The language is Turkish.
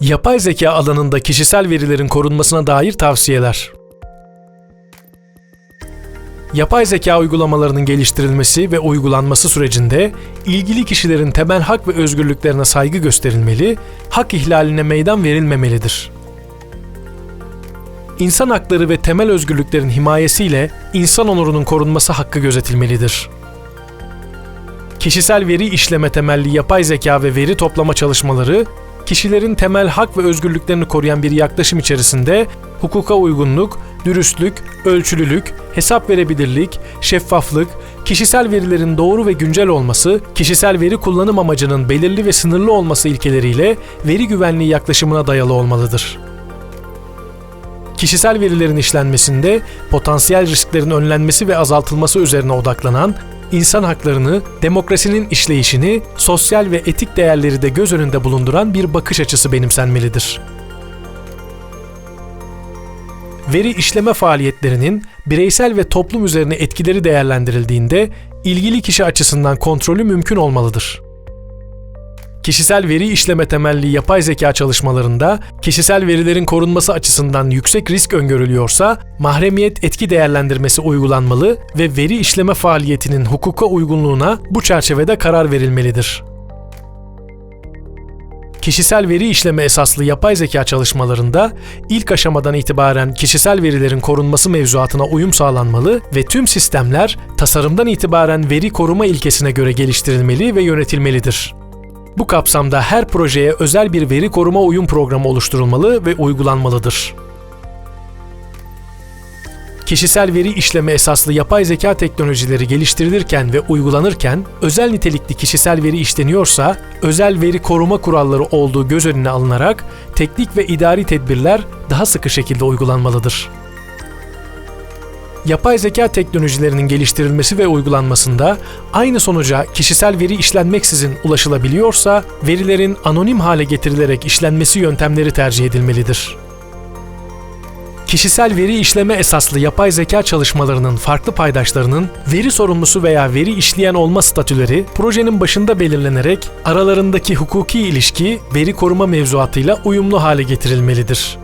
Yapay zeka alanında kişisel verilerin korunmasına dair tavsiyeler. Yapay zeka uygulamalarının geliştirilmesi ve uygulanması sürecinde ilgili kişilerin temel hak ve özgürlüklerine saygı gösterilmeli, hak ihlaline meydan verilmemelidir. İnsan hakları ve temel özgürlüklerin himayesiyle insan onurunun korunması hakkı gözetilmelidir. Kişisel veri işleme temelli yapay zeka ve veri toplama çalışmaları, kişilerin temel hak ve özgürlüklerini koruyan bir yaklaşım içerisinde hukuka uygunluk, dürüstlük, ölçülülük, hesap verebilirlik, şeffaflık, kişisel verilerin doğru ve güncel olması, kişisel veri kullanım amacının belirli ve sınırlı olması ilkeleriyle veri güvenliği yaklaşımına dayalı olmalıdır. Kişisel verilerin işlenmesinde potansiyel risklerin önlenmesi ve azaltılması üzerine odaklanan, insan haklarını, demokrasinin işleyişini, sosyal ve etik değerleri de göz önünde bulunduran bir bakış açısı benimsenmelidir. Veri işleme faaliyetlerinin bireysel ve toplum üzerine etkileri değerlendirildiğinde ilgili kişi açısından kontrolü mümkün olmalıdır. Kişisel veri işleme temelli yapay zeka çalışmalarında kişisel verilerin korunması açısından yüksek risk öngörülüyorsa, mahremiyet etki değerlendirmesi uygulanmalı ve veri işleme faaliyetinin hukuka uygunluğuna bu çerçevede karar verilmelidir. Kişisel veri işleme esaslı yapay zeka çalışmalarında ilk aşamadan itibaren kişisel verilerin korunması mevzuatına uyum sağlanmalı ve tüm sistemler tasarımdan itibaren veri koruma ilkesine göre geliştirilmeli ve yönetilmelidir. Bu kapsamda her projeye özel bir veri koruma uyum programı oluşturulmalı ve uygulanmalıdır. Kişisel veri işleme esaslı yapay zeka teknolojileri geliştirilirken ve uygulanırken özel nitelikli kişisel veri işleniyorsa özel veri koruma kuralları olduğu göz önüne alınarak teknik ve idari tedbirler daha sıkı şekilde uygulanmalıdır. Yapay zeka teknolojilerinin geliştirilmesi ve uygulanmasında aynı sonuca kişisel veri işlenmeksizin ulaşılabiliyorsa verilerin anonim hale getirilerek işlenmesi yöntemleri tercih edilmelidir. Kişisel veri işleme esaslı yapay zeka çalışmalarının farklı paydaşlarının veri sorumlusu veya veri işleyen olma statüleri projenin başında belirlenerek aralarındaki hukuki ilişki veri koruma mevzuatıyla uyumlu hale getirilmelidir.